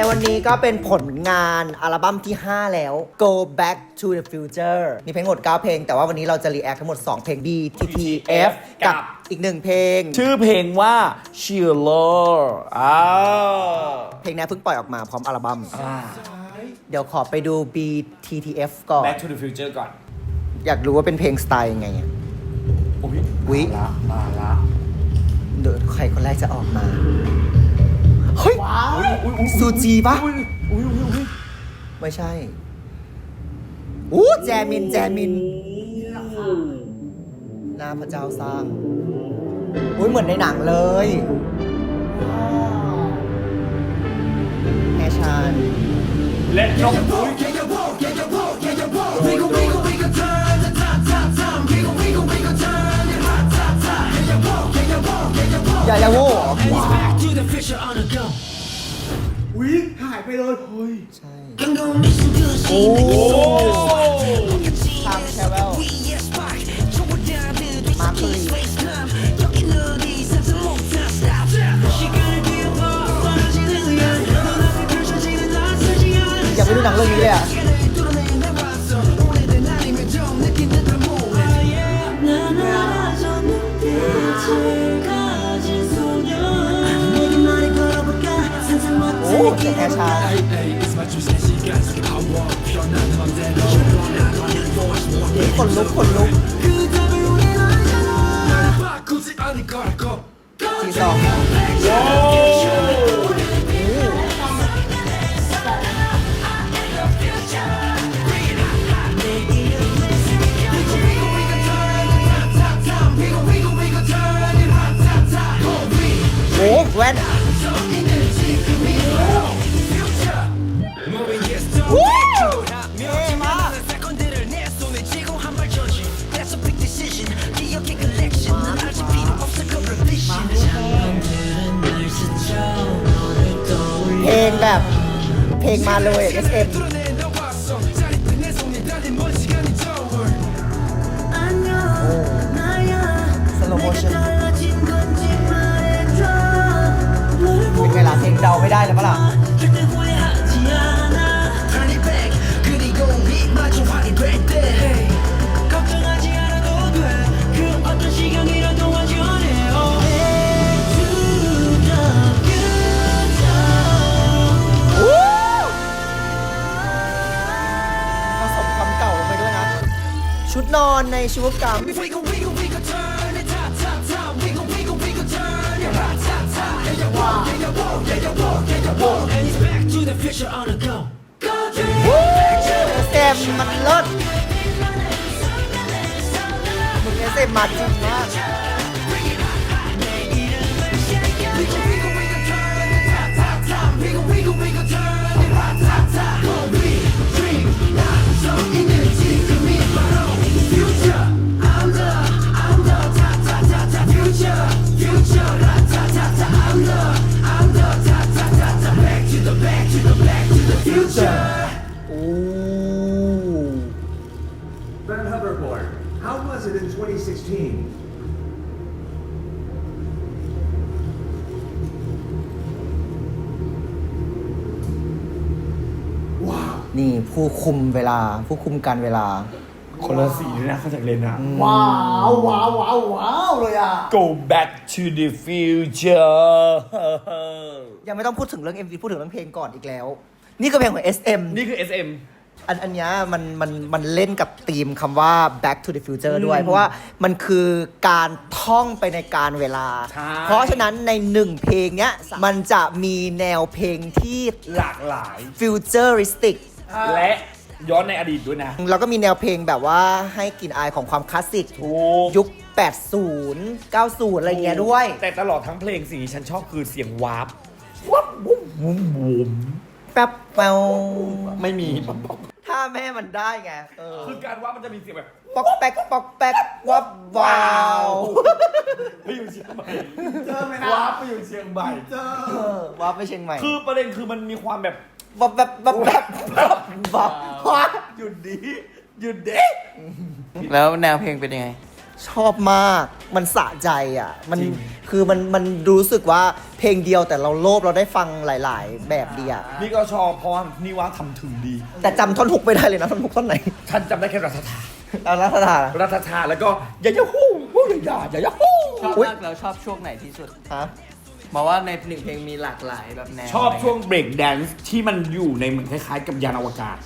ในวันนี้ก็เป็นผลงานอัลบั้มที่ 5 แล้ว Go Back to the Future มีเพลงทั้งหมด 9 เพลง แต่ว่าวันนี้เราจะรีแอคทั้งหมด 2 เพลง BTTF กับอีกหนึ่งเพลง ชื่อเพลงว่า Cheerler อ้าวเพลงนี้เพิ่งปล่อยออกมาพร้อมอัลบั้มอ่าเดี๋ยวขอไปดู BTTF ก่อน Back to the Future ก่อน อยากรู้ว่าเป็นเพลงสไตล์ยังไงอะอุ๊ยอุ๊ยมาละมาละเดี๋ยวใครคนแรกจะออกมา เฮ้ยอุ๊ยอุ๊ยอุ๊ยซูจีปะอุ๊ยอุ๊ยอุ๊ยอุ๊ยไม่ใช่อู้แจมิน แจมินหน้าพระเจ้าสร้างอุ้ยเหมือนในหนังเลยแอชานและนก ยายาโวเหรออุ้ยหายไปเลยเฮ้ยใช่โอ้ทางแชเว ขนลุกขนลุกทีสองโอ้แว่น งแบบเพลงมาเลย SM สโลโมชั่นเป็นไงล่ะเพลงเดาไม่ได้เลยปะล่ะ ชุดนอนในชีวกรรม เต็มมันเลิศมึงเนี่ยเต็มมาจริงมาก ผู้คุมเวลา ผู้คุมการเวลา คนละสีเลยนะเขาจากเลนอะว้าวว้าวว้าวว้าวเลยอะ Go back to the future ยังไม่ต้องพูดถึงเรื่อง MV พูดถึงเรื่องเพลงก่อนอีกแล้ว นี่ก็เพลงของ SM นี่คือ SM อันอันเนี้ยมันมันมันเล่นกับธีมคำว่า back to the future ด้วย เพราะว่ามันคือการท่องไปในการเวลา ใช่ เพราะฉะนั้นในหนึ่งเพลงเนี้ยมันจะมีแนวเพลงที่ หลากหลาย futuristic และย้อนในอดีตด้วยนะ แล้วก็มีแนวเพลงแบบว่าให้กลิ่นอายของความคลาสสิกถูกยุค 80 90 อะไรเงี้ยด้วย แต่ตลอดทั้งเพลงสิ่งที่ฉันชอบคือเสียงวาร์ปวับวุ้มวุ้มวุ้มแป๊บแปวไม่มีป๊อกป๊อกถ้าแม่มันได้ไงเออคือการวาร์ปมันจะมีเสียงแบบปอกแป๊กปอกแป๊กวับวาวไปอยู่เชียงใหม่เจอไหมนะวาร์ปไปอยู่เชียงใหม่เจอเออวับไปเชียงใหม่ คือประเด็นคือมันมีความแบบ วับแบบวับแบบวับวับวับหยุดดีหยุดเด็กแล้วแนวเพลงเป็นยังไง ชอบมากมันสะใจอะ มันจริงคือมันมันรู้สึกว่าเพลงเดียวแต่เราโลภเราได้ฟังหลาย ๆ แบบดีอะนี่ก็ชอบเพราะว่านี่ว่าทำถึงดี แต่จำท่อนฮุกไม่ได้เลยนะท่อนฮุกท่อนไหนท่านจำได้แค่รัฐธาเอาละท่ารัฐธาแล้วก็อย่าอย่าฮู้ฮู้อย่าอย่าอย่าฮู้ชอบอุ๊ยมากแล้วชอบช่วงไหนที่สุดฮะห มายว่าในหนึ่งเพลงมีหลากหลายแบบแนวชอบช่วงเบรกแดนซ์ที่มันอยู่ในเหมือนคล้ายๆ กับยานอวกาศ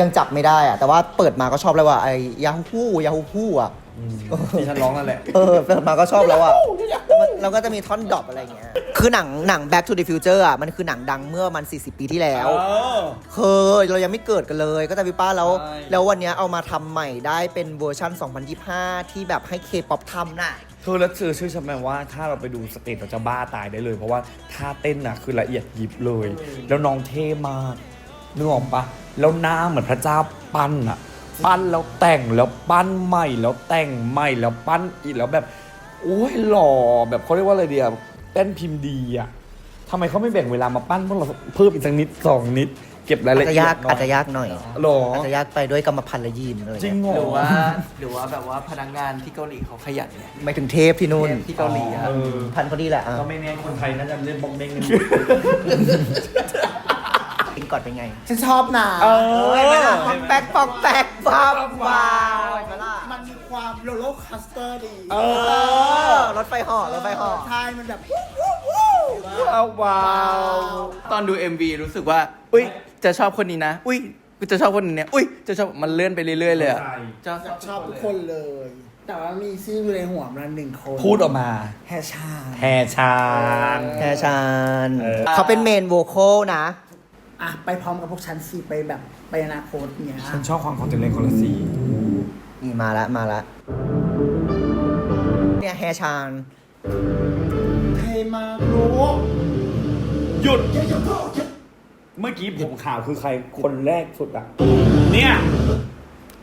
ยังจับไม่ได้อะแต่ว่าเปิดมาก็ชอบแล้วว่ะไอ้ยาฮู้ยาฮู้อะที่ฉันร้องนั่นแหละ เออเปิดมาก็ชอบแล้วอะแล้วก็จะมีท่อนดรอปอะไรอย่างเงี้ย คือหนังหนัง Back to the Future อะ มันคือหนังดังเมื่อมัน 40 ปีที่แล้วเออเคยเรายังไม่เกิดกันเลย ก็จะพี่ป้าแล้วใช่แล้ววันเนี้ยเอามาทำใหม่ได้เป็นเวอร์ชัน2025 ที่แบบให้เคป๊อปทำน่ะ เธอแล้วเธอเชื่อฉันไหมว่าถ้าเราไปดูสเตจเราจะบ้าตายได้เลย เพราะว่าท่าเต้นน่ะคือละเอียดยิบเลย แล้วน้องเท่มากนึกออกปะแล้วหน้าเหมือนพระเจ้าปั้นอะปั้นแล้วแต่งแล้วปั้นใหม่แล้วแต่งใหม่แล้วปั้นอีกแล้วแบบโอ้ยหล่อแบบเขาเรียกว่าอะไรเดียวเต้นพิมพ์ดีอะทำไมเขาไม่แบ่งเวลามาปั้นพวกเราเพิ่มอีกสักนิดสองนิด เก็บรายอาละจจะเอียยาดกหน่อยอาจจะยากหน่อยหรออาจจะยากไปด้วยกรรมพันธุ์และยีนเลยจริงเหรอหรือว่าหรือว่าแบบว่าพนักงานที่เกาหลีเขาขยันเนี่ยไม่ถึงเทพที่นู่นเทพที่เกาหลีอะเออพันธุ์เขาดีแหละอะก็ไม่แน่คนไทยน่าจะเล่นบอมเบ้งกันกินก่อนเป็นไง ฉันชอบนะเอเห็นไหมล่ะปอกแป๊กปอกแป๊กว้าวว้าวเห็นไหมล่ะมันมีความโรลโลคัสเตอร์ดีเอเอออรถไฟเหาะรถไฟเหาะใช่มันแบบวู้วู้วู้ว้าวว้าว ตอนดู MV รู้สึกว่า อุ้ย จะชอบคนนี้นะ อุ้ยกูจะชอบคนนี้เนี่ยอุ้ยจะชอบมันเลื่อนไปเรื่อยๆเลยอะชอบชอบทุกคนเลย แต่ว่ามีชื่ออยู่ในหัวมันหนึ่งคนพูดออกมา แฮชา แฮชานแฮชานเออ เขาเป็นเมนโวคอลนะ อะ ไปพร้อมกับพวกฉันสิไปแบบไปอนาคตเนี้ยฉันชอบความคอนเทนต์คนละสีนี่มาละมาละเนี่ยแฮชานเทมาโรู้หยุด เมื่อกี้ผมข่าวคือใครคนแรกสุดอะเนี่ย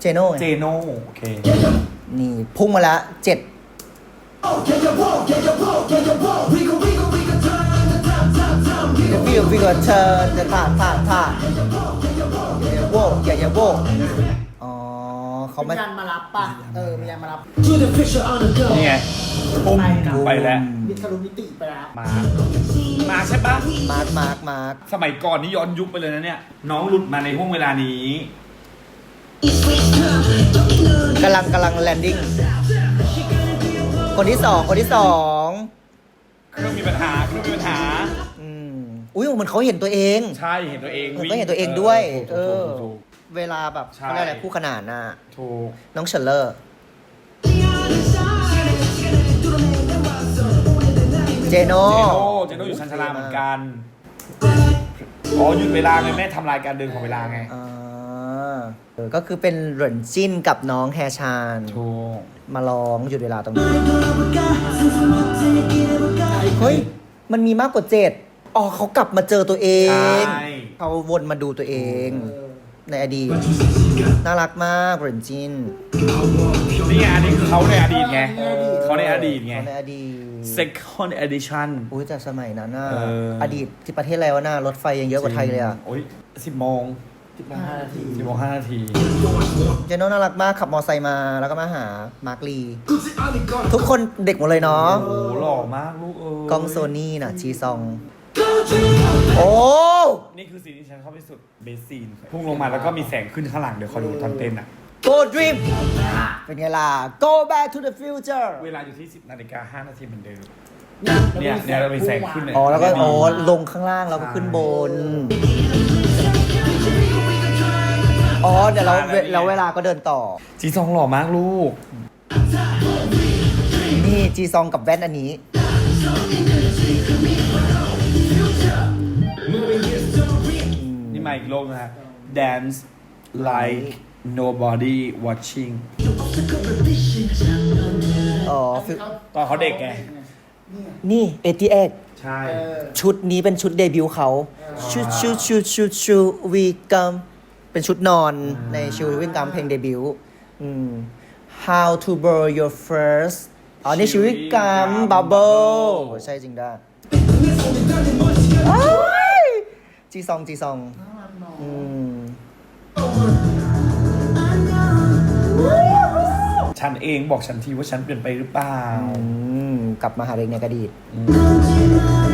เจโน่เจโน่โอเค นี่พุ่งมาละเจ็ดวิววิวก็เชิญจะท่าท่าท่าอย่าโวกอย่าอย่าโวกอ๋อ เขามีไม่ยานมารับป่ะ เออมียานมารับนี่ไง ปุ้มไปแล้ว มิทะลุมิติไปแล้ว มามาใช่ปะมาร์กมาร์กมาร์กสมัยก่อนนี่ย้อนยุคไปเลยนะเนี่ย น้องหลุดมาในห่วงเวลานี้ กำลังกำลังแลนดิ้ง คนที่สองคนที่สองเครื่องมีปัญหาเครื่องมีปัญหา อืมอุ้ยเหมือนเขาเห็นตัวเอง ใช่เห็นตัวเองเหมือนวิ่เขาเห็นตัวเองด้วย เอถูกอถูกถูก เวลาแบบใช่ เขาเรียกอะไรคู่ขนานน่ะถูก น้องเชลเลอร์ เจโน่เจโน่เจโน่อยู่ชันชาลาเหมือนกัน อ๋อหยุดเวลาไงแม่ทำลายการเดินของเวลาไงอ่าเออก็คือเป็นเหรินจิ้นกับน้องแฮชาน ถูกมาร้องหยุดเวลาตรงนี้ เฮ้ย มันมีมากกว่าเจ็ดอ๋อเขากลับมาเจอตัวเอง ใช่ เขาวนมาดูตัวเอง ในอดีต น่ารักมากเหรินจิ้นนี่ไงอันนี้คือเขาในอดีตไงเขาในอดีตไง เขาในอดีต second edition อุ้ยแต่สมัยนั้นน่ะเอออ อดีตที่ประเทศอะไรวะน่ารถไฟยังเยอะกว่าไทยเลยอะโอ้ยสิบโมงสิบห้านาทีสิบโมงห้านาที เจโน่น่ารักมากขับมอไซค์มาแล้วก็มาหามาร์คลีทุกคนเด็กหมดเลยเนาะโอ้หล่อมากลูกเออกล้องโซนี่น่ะชีซอง โอ้นี่คือสิ่งที่ฉันชอบที่สุดเบสซีนพุ่งลงมาแล้วก็มีแสงขึ้นข้างหลังเดี๋ยวคอยดูตอนเต้นอะ Go Dream เป็นไงล่ะ Go Back to the Future เวลาอยู่ที่ 10นาฬิกา5นาทีเหมือนเดิมเนี่ยเนี่ยเรามีแสงขึ้นเลยอ๋อแล้วก็อ๋อลงข้างล่างแล้วก็ขึ้นบน อ๋อเดี๋ยวเราเวเราเวลาก็เดินต่อ จีซองหล่อมากลูก นี่จีซองกับแว่นอันนี้ อีกโลกนะฮะ dance like nobody watching อ๋อฟิลตอนเขาเด็กไง นี่เอทีเอ็กใช่ ชุดนี้เป็นชุดเดบิวต์เขาชุดชุดชุดชุดชุดวีกัมเป็นชุดนอนในชิววิ่งกัมเพลงเดบิวต์อืม How to burn your first อ๋อนี่ชิววิ่งกัมบับเบิลใช่จริงได้ จีซองจีซองอืม ฉันเองบอกฉันทีว่าฉันเปลี่ยนไปหรือเปล่า อืม กลับมาหาเรื่องในอดีตเออ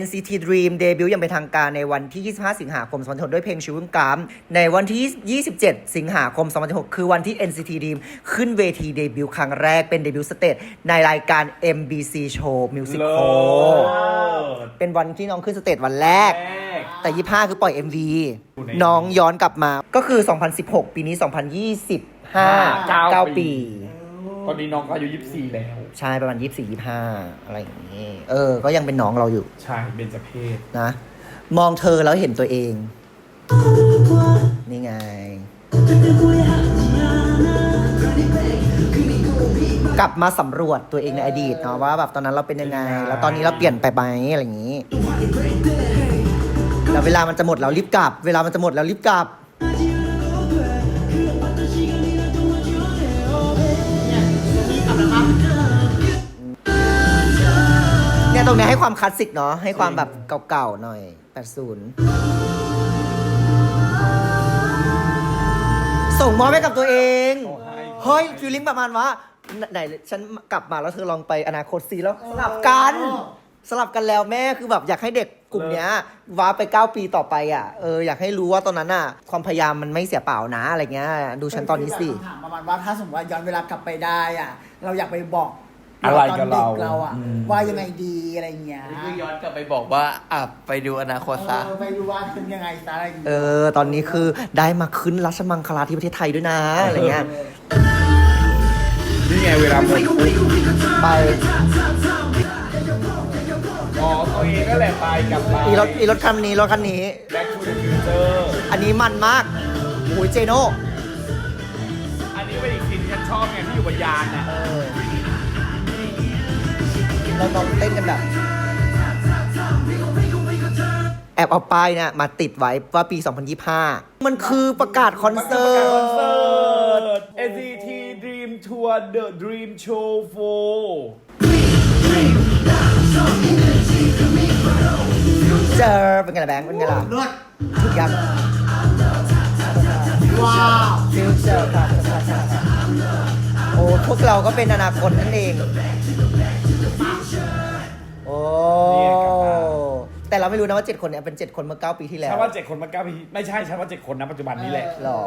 NCT Dream เดบิวต์อย่างเป็นทางการในวันที่ 25 สิงหาคม 2016 ด้วยเพลงชิว i มก m ในวันที่ 27 สิงหาคม 2016 คือวันที่ NCT Dream ขึ้นเวทีเดบิวต์ครั้งแรกเป็นเดบิวต์สเตจในรายการ MBC Show Music เลิ Hall ศเป็นวันที่น้องขึ้นสเตจวันแรกแรกแต่ 25 คือปล่อย MV อยู่ในน้องย้อนกลับมาก็คือ 2016 ปีนี้ 2025 9 ปี ตอนนี้น้องก็อายุยี่สิบสี่แล้ว ใช่ประมาณ24 25อะไรอย่างนี้เออ ก็ยังเป็นน้องเราอยู่ใช่เบญจเพศนะ มองเธอแล้วเห็นตัวเอง นี่ไง กลับมาสำรวจตัวเองในอดีตเนาะว่าแบบตอนนั้นเราเป็นยังไง แล้วตอนนี้เราเปลี่ยนไปไหมอะไรอย่างนี้ แล้วเวลามันจะหมดแล้วรีบกลับ เวลามันจะหมดแล้วรีบกลับ ตรงเนี้ยให้ความคลาสสิกเนาะให้ความแบบเก่าๆหน่อย 80 ส่งมอบให้กับตัวเอง เฮ้ยฟิลลิ่งประมาณว่าไหนฉันกลับมาแล้วเธอลองไปอนาคตซีแล้วสลับกัน สลับกันแล้วแม่คือแบบอยากให้เด็กกลุ่มเนี้ยว้าไป 9 ปีต่อไปอะเอออยากให้รู้ว่าตอนนั้นอะ ความพยายามมันไม่เสียเปล่านะอะไรเงี้ย ดูฉันตอนนี้สิ ถามประมาณว่าถ้าสมมติว่าย้อนเวลากลับไปได้อะ เราอยากไปบอก อะไรกับตอนเด็กเราเราอะอืม ว่ายังไงดีอะไรเงี้ยนี่คือย้อนกลับไปบอกว่าอะไปดูอนาคตซะเออไปดูว่าเป็นยังไงซะอะไรอย่างเอเงี้ยอ ตอนนี้คือได้มาขึ้นรัชมังคลาที่ประเทศไทยด้วยนะอะไรเงี้ย นี่ไงเวลาหมดปุ๊บไปอ๋อตัวเองก็แหละไปกลับไป อีรถอีรถคันนี้รถคันนี้ Back to the future อันนี้มันมากโอ้ยเจโน่อันนี้เป็นอีกสิ่งที่ฉันชอบไงที่อยู่บนยานน่ะเออ เราลองเต้นกันแบบแอบเอาป้ายเนี่ยมาติดไว้ว่าปี 2025 มันคือประกาศคอนเสิร์คอนเสิตร์ต NCT Dream Tour The Dream Show เจอเป็นไงล่ะแบงค์เป็นไงล่ะรถถูกยังว้าวฟิวเจอร์ครับโอ้พวกเราก็เป็นอนาคตนั่นเอง แต่เราไม่รู้นะว่า7คนเนี่ยเป็น7คนเมื่อ9ปีที่4แล้วฉันว่าเจ็ดคนมาเก้าปีไม่ใช่ฉันว่าเจ็ดคนนะปัจจุบันนี้แหละหรอ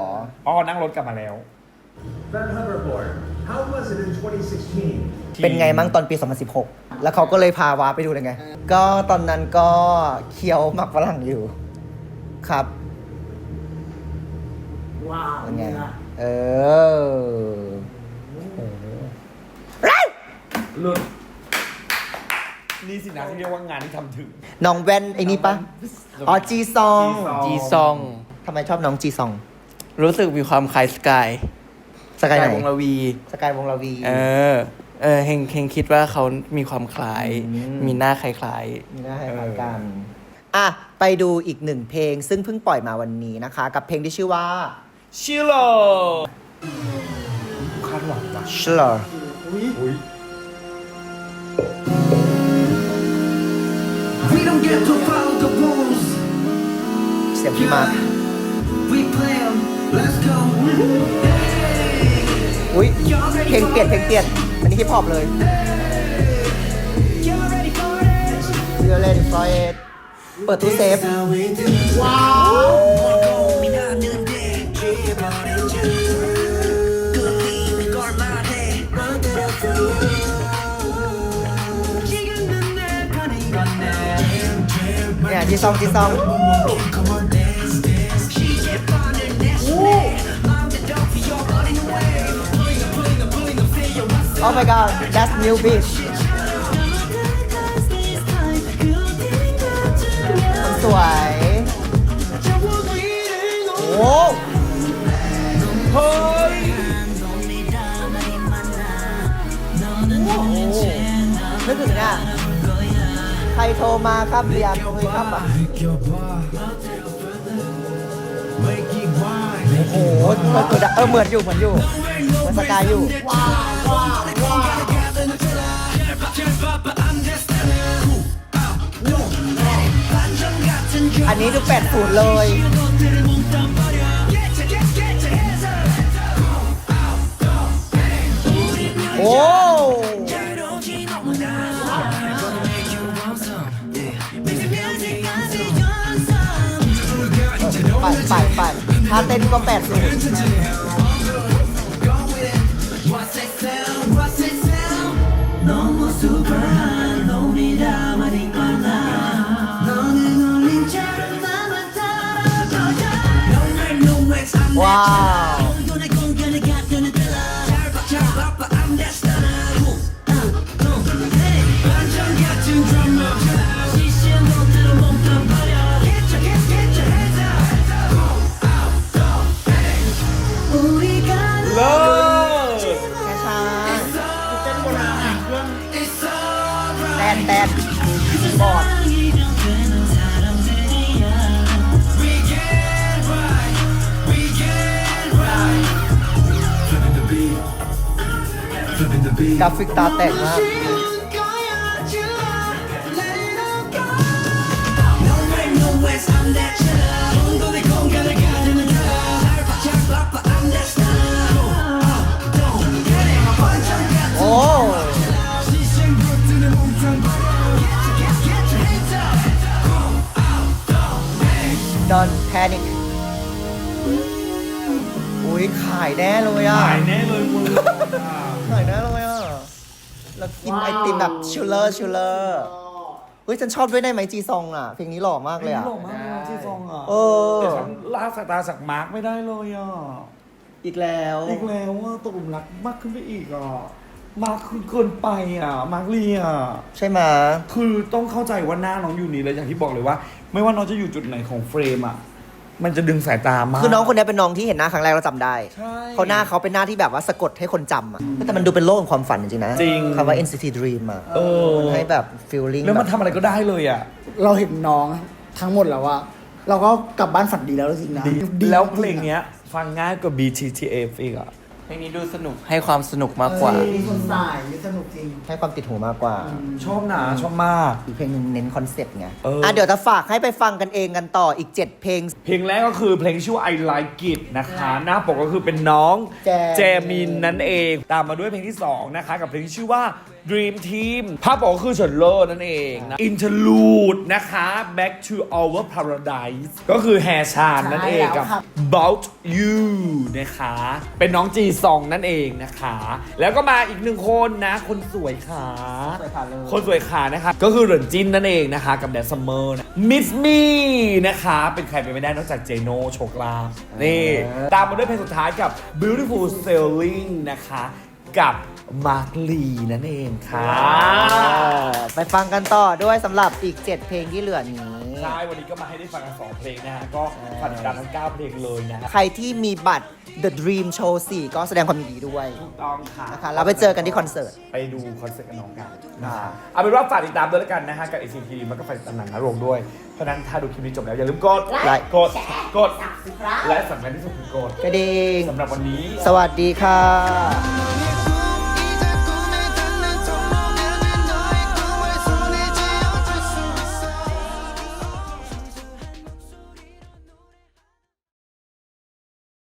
อ๋อนั่งรถกลับมาแล้ว That hoverboard, how was it in 2016? เป็นไงมั่งตอนปี 2016 แล้วเขาก็เลยพาวาไปดูเลยไง ก็ตอนนั้นก็เคี้ยวหมักฝรั่งอยู่ ครับ ว้าวเป็นไงเนี่ยเออ หลุด นี่สินะที่เรียกว่างานที่ทำถึง น้องแว่นไอ้นี่ปะอ๋อจีซอง จีซองทำไมชอบน้องจีซอง รู้สึกมีความคล้ายสกาย สกายไหนวงระวี สกายวงลาวี เออ เออเฮงเฮงคิดว่าเขามีความคล้ายอืมมีหน้าคล้ายมีหน้าคล้ายๆกัน อะ ไปดูอีกหนึ่งเพลง ซึ่งเพิ่งปล่อยมาวันนี้นะคะ กับเพลงที่ชื่อว่าชิโลคาดหวังว่ะ s h l o r อุ้ย เสียงพี่มาร์ค We play 'em. Let's go. อุ้ยเพลงเปลี่ยนเพลงเปลี่ยนอันนี้ฮิปฮอปเลย You're ready for it. เรือเล่นฟลอยด์เปิดตู้เซฟ How we do. ว้าว feel your Oh my god that's new beat คนสวย โอ้เฮ้ยนึกถึงอ่ะ ใครโทรมาครับเรียนคุยครับ โอ้โหเหมือนเออเหมือนอยู่เหมือนอยู่เหมือนสกายอยู่ อันนี้ดูแปดศูนเลย โอ้ ไปไปไปท่าเต้นก็แปดสูตร What's that แตนบอดกราฟิกตาแตกมาก Don't panic อุ้ยขายแน่เลยอะหายแน่เลยมึงขายแน่เลยอะ แล้วกินไอติมแบบชิลเลอร์ชิลเลอร์เฮ้ยฉันชอบด้วยได้ไหมจีซองอะ เพลงนี้หล่อมากเลยอะ หล่อมากเลยนะที่ซองอะเออ แต่ฉันลากสายตาจากมาร์กไม่ได้เลยอะ อีกแล้ว อีกแล้วว่าตกหลุมรักมากขึ้นไปอีกอะ มาร์คคือเกินไปอะ มาร์กลีอะ ใช่ไหมคือต้องเข้าใจว่าหน้าน้องอยู่นี่เลยอย่างที่บอกเลยว่า ไม่ว่าน้องจะอยู่จุดไหนของเฟรมอะ มันจะดึงสายตามาก คือน้องคนนี้เป็นน้องที่เห็นหน้าครั้งแรกเราจำได้ใช่เขาหน้าเขาเป็นหน้าที่แบบว่าสะกดให้คนจำอะแต่มันดูเป็นโลกของความฝันจริงๆนะจริง คำว่า NCT Dream อะเออมันให้แบบ feeling แล้วแบมันบทำอะไรก็ได้เลยอะ เราเห็นน้องทั้งหมดแล้วว่า เราก็กลับบ้านฝันดีแล้วจริงๆนะดีแล้วเพลงเนี้ย ฟังง่ายกว่า BTTF อีกอะ เพลงนี้ดูสนุกให้ความสนุกมากกว่า มีคนสายมีสนุกจริงให้ความติดหูมากกว่า ชอบหนาชอบมาก อีกเพลงหนึงเน้นคอนเซ็ปต์ไง เอออ่ อะเดี๋ยวจะฝากให้ไปฟังกันเองกันต่ออีก 7 เพลง เพลงแรกก็คือเพลงชื่อว่า I Like It นะคะ หน้าปกก็คือเป็นน้องแจแจมินนั่นเอง ตามมาด้วยเพลงที่ 2 นะคะ กับเพลงที่ชื่อว่า Dream Team ภาพปกก็คือเฉินเลอร์นั่นเองนะ Interlude นะคะ Back to Our Paradise ก็คือแฮชานนั่นเองกับใช่แล้วครับ About You นะคะ เป็นน้องจีซองนั่นเองนะคะ แล้วก็มาอีกหนึ่งคนนะ คนสวยขาสวยขาเลยคนสวยขานะคะก็คือเหรินจินนั่นเองนะคะ กับแดนซัมเมอร์นะมิสมี่นะคะ เป็นใครไปไม่ได้นอกจากเจโนโชคลาภนี่ ตามมาด้วยเพลงสุดท้ายกับ Beautiful Sailing นะคะ กับ มาร์คลีนั่นเองค่ะไปฟังกันต่อด้วยสำหรับอีก 7 เพลงที่เหลือนี้ ใช่ วันนี้ก็มาให้ได้ฟังกันสองเพลงนะฮะ ก็ฝากติดตามทั้ง 9 เพลงเลยนะฮะใครที่มีบัตร The Dream Show 4 ก็แสดงความยินดีด้วย ถูกต้องค่ะนะคะเราไปเจอกันที่คอนเสิร์ต ไปดูคอนเสิร์ตกับน้องกันอ่าเอาเป็นว่าฝากติดตามด้วยแล้วกันนะฮะ กับ ACT มันก็ฝากติดตามหนังนะโรงด้วย เพราะฉะนั้นถ้าดูคลิปนี้จบแล้วอย่าลืมกดไลค์ กด กด และสำคัญที่สุดคือกดกระดิ่งสำหรับวันนี้ สวัสดีค่ะ